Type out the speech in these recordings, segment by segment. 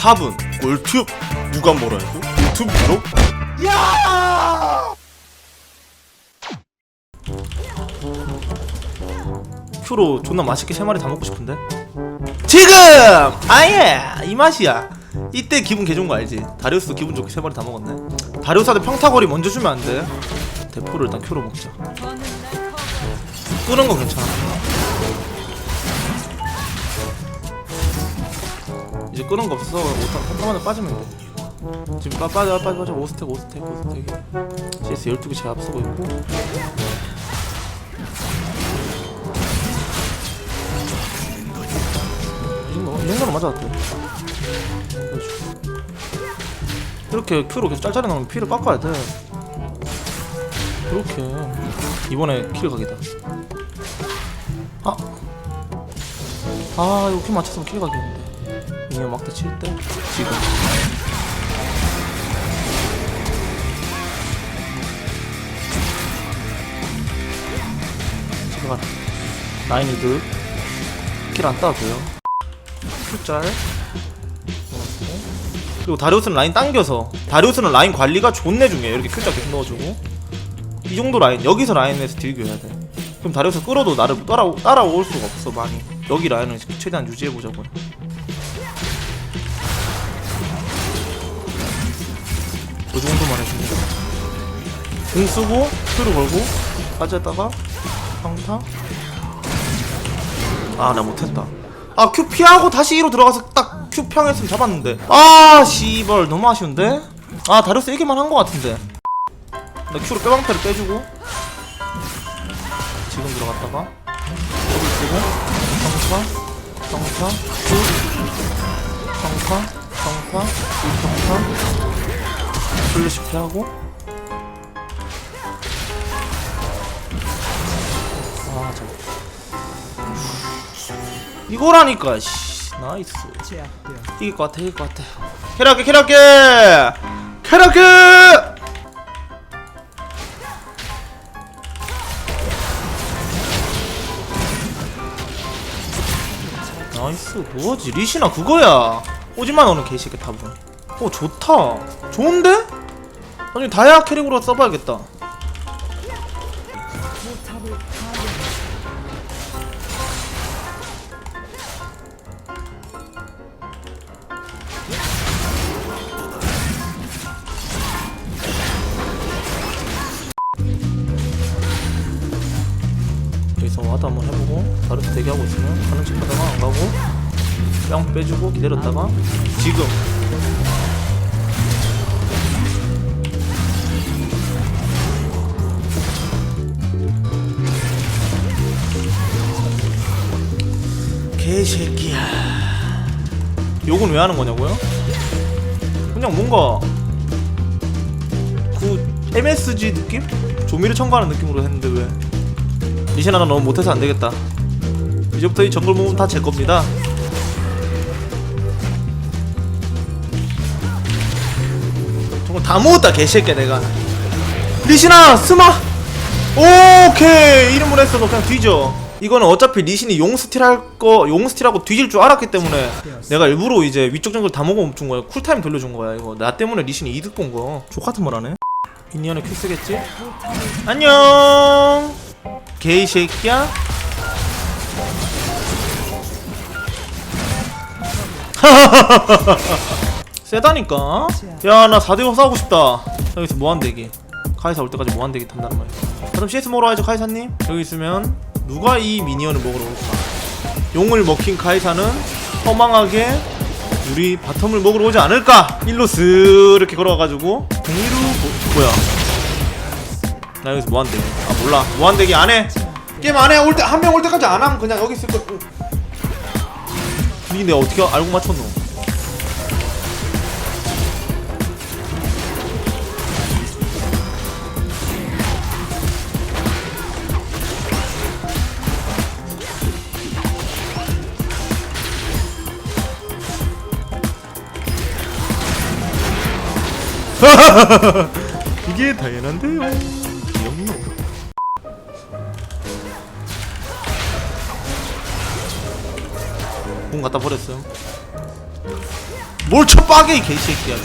탑은 꿀팁 누가 뭐라 해도 유튜브로. 큐로 존나 맛있게 세 마리 다 먹고 싶은데? 지금! 아예! 이 맛이야. 이때 기분 개 좋은 거 알지? 다리우스도 기분 좋게 세 마리 다 먹었네. 다리우스한테 평타거리 먼저 주면 안돼? 대포를 일단 큐로 먹자. 끄는 거 괜찮아 이제 끄는 거 없어 못한 한번만 빠지면 돼. 지금 빠, 빠져 빠져 빠져. 5스택 5스택 5스택. CS 12개 제 앞서고 있고. 이 정도, 이 정도는 맞아도 이렇게 큐로 계속 짤짤이 나오면 피를 깎아야 돼. 이렇게. 이번에 킬 각이다. 아! 아 이거 킬 맞췄으면 킬 각이었는데 이게 막대 칠 때? 지금. 집에 가라 라인이들 킬안 따도 돼요. 짤 그리고 다리우스는 라인 당겨서 다리우스는 라인 관리가 존내 중요해 이렇게 큐자 계속 넣어주고. 이 정도 라인 여기서 라인에서 딜교해야 돼. 그럼 다리우스 끌어도 나를 따라, 따라올 수가 없어 많이. 여기 라인을 최대한 유지해보자고요 그 정도만 해주면 공 쓰고 큐를 걸고 빠졌다가 평타 아 나 못했다. 아 큐 피하고 다시 2로 들어가서 딱 큐 평했으면 잡았는데. 아 씨발 너무 아쉬운데? 아 다리우스 이기만 한거 같은데. 나 큐로 빼방패를 빼주고 지금 들어갔다가 여기 쓰고 평타 평타 큐 평타 평타 플래시 피하고. 아 잠깐 이거라니까 씨. 나이스. 이길 것 같아 이길 것 같아. 캐락게 캐락게 캐락게 나이스. 뭐지? 리시나 그거야. 오지마 너는 개새끼 탑은. 어 좋다. 좋은데? 아니 다이아 캐릭으로 써봐야겠다. 여기서 와드 한번 해보고 다르스 대기하고 있으면 가는 척하다가 안 가고 뺨 빼주고 기다렸다가 지금 개새끼야 욕은 왜 하는 거냐고요? 그냥 뭔가 그 MSG 느낌? 조미료 첨가하는 느낌으로 했는데 왜 하나 너무 못해서 안 되겠다. 이제부터 이 정글 모으면 다제 겁니다. 정글 다 모았다 개새끼 내가. 리신아 스마. 오케이 이름을 했어 너 그냥 뒤져. 이거는 어차피 리신이 용 스틸 할거 용 스틸하고 뒤질 줄 알았기 때문에 내가 일부러 이제 위쪽 정글 다 먹어준 거야 쿨타임 돌려준 거야 이거 나 때문에 리신이 이득 본 거. 족같은 말 하네. 미니언에 큐 쓰겠지? 안녕. 개이 새끼야. 세다니까. 야 나 4대5 싸우고 싶다. 여기서 무한대기. 카이사 올 때까지 무한대기 탄다는 말이야. 그럼 CS 먹으러 가야죠 카이사님. 여기 있으면 누가 이 미니언을 먹으러 올까? 용을 먹힌 카이사는 허망하게 우리 바텀을 먹으러 오지 않을까? 일로 스르게 걸어가가지고 동이루 뭐, 뭐야? 나 여기서 무한대기 아 몰라. 무한대기 안해. 게임 안해. 올 때 한 명 올 때까지 안 하면 그냥 여기 있을 거. 니 내가 어떻게 알고 맞췄노 이게 당연한데요. 영롱 공 갖다 버렸음 뭘쳐 빠게 이 개새끼야.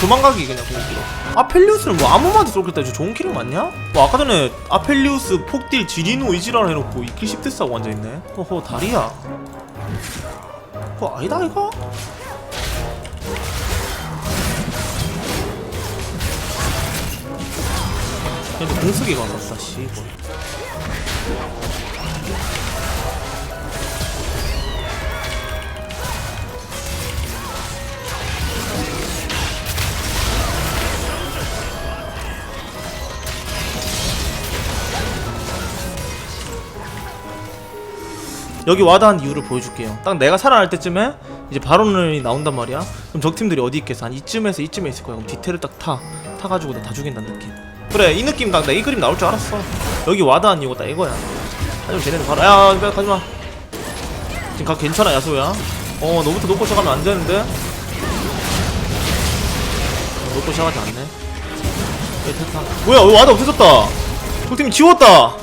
도망가기 그냥 공기로. 아펠리우스는 뭐 아무마도 쏠겠다 이거 좋은 킬링 맞냐? 뭐 아까 전에 아펠리우스 폭딜 지리노 이지랄 해놓고 이킬 10대 싸고 앉아있네. 허허 다리야. 그거 아니다 이거? 근데 공수기가 왔어 씨발 여기 와다한 이유를 보여줄게요. 딱 내가 살아날 때쯤에 이제 바론이 나온단 말이야. 그럼 적 팀들이 어디 있겠어? 한 이쯤에서 이쯤에 있을 거야. 그럼 디테일을 딱 타. 타가지고 나 다 죽인다는 느낌. 그래 이 느낌 딱나이 그림 나올 줄 알았어. 여기 와다한 이유가 딱 이거야. 하지만 쟤네는 바로 야 빨리 가지마. 지금 각 괜찮아 야소야. 어 너부터 놓고 시작하면 안 되는데. 어, 놓고 시작하지 않네. 예, 텔타. 뭐야 왜 와다 없어졌다. 적팀이 지웠다.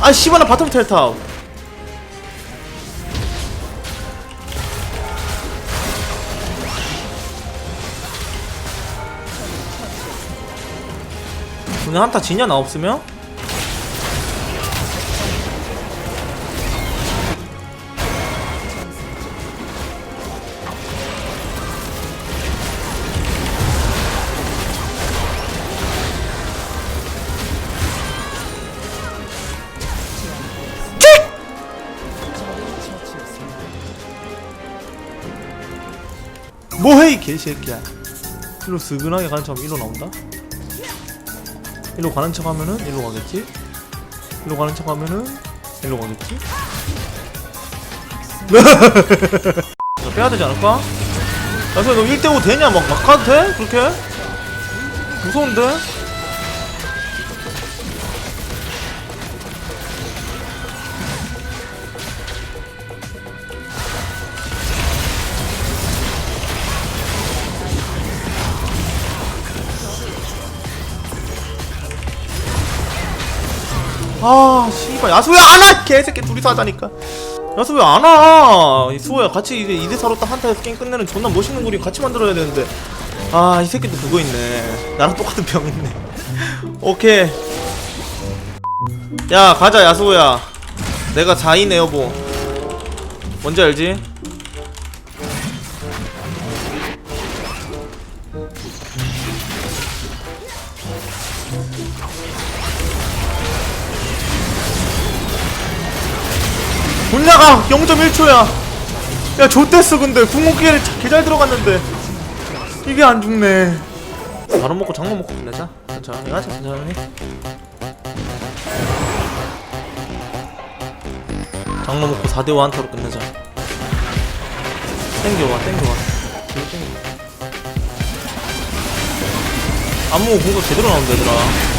아 씨발 나 바텀 텔타. 오늘 한타 지냐 나 없으면? 뭐해 이 개새끼야 일로 스근하게 가는 일로 나온다? 일로 가는 척 하면은 일로 가겠지? 일로 가는 척 하면은 일로 가겠지? 자, 빼야 되지 않을까? 야, 그래, 너 1대5 되냐? 막, 막 가도 돼? 그렇게? 무서운데? 아, 씨발. 야수 왜 안 와? 개새끼 둘이서 하자니까. 야수 왜 안 와? 이 수호야 같이 이제 2대4로 딱 한타에서 게임 끝내는 존나 멋있는 그림 같이 만들어야 되는데. 아, 이 새끼도 그거 있네. 나랑 똑같은 병 있네. 오케이. 야, 가자, 야수호야. 내가 4인 에어보. 뭔지 알지? 올라가 0.1초야. 야 좆됐어 근데. 궁극기를 개잘 들어갔는데. 이게 안 죽네. 바로 먹고 장로 먹고 끝내자. 천천히 하자. 천천히. 장로 먹고 4대5 한타로 끝내자. 땡겨와 땡겨와. 땡겨. 안무 공격 제대로 나온다 얘들아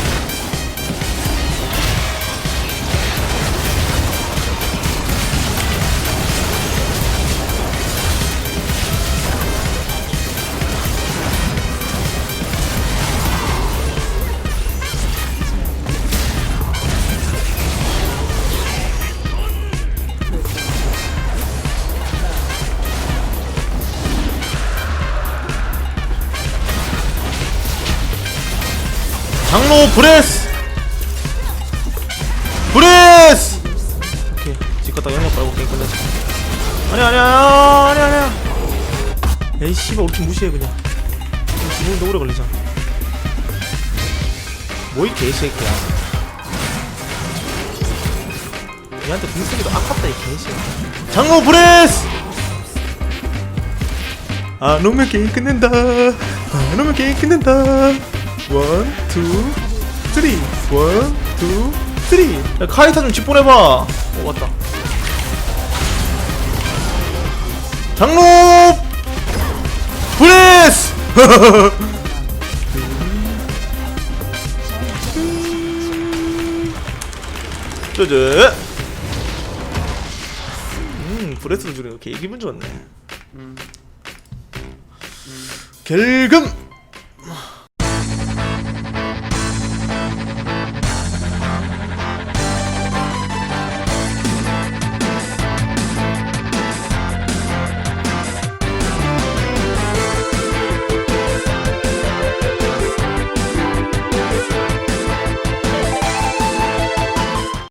장로 브레스! 브레스! 오케이 집 갔다 영역 빨고 게임 끝내자 아니야 아니야 아니야 아니야. 에이 씨발 우리 팀 무시해 그냥. 지금도 오래 걸리잖아. 뭐이 개새끼야. 얘한테 궁 쓰기도 아깝다 이 개새끼 장로 브레스! 아 놓으면 게임 끝낸다. 아 놓으면 게임 끝낸다 원, 투, 쓰리 원, 투, 쓰리 야 카이사 좀 집보내봐. 어 왔다. 장로 브레스! 짜잔 음 브레스로 주네 개 기분 좋네. 결금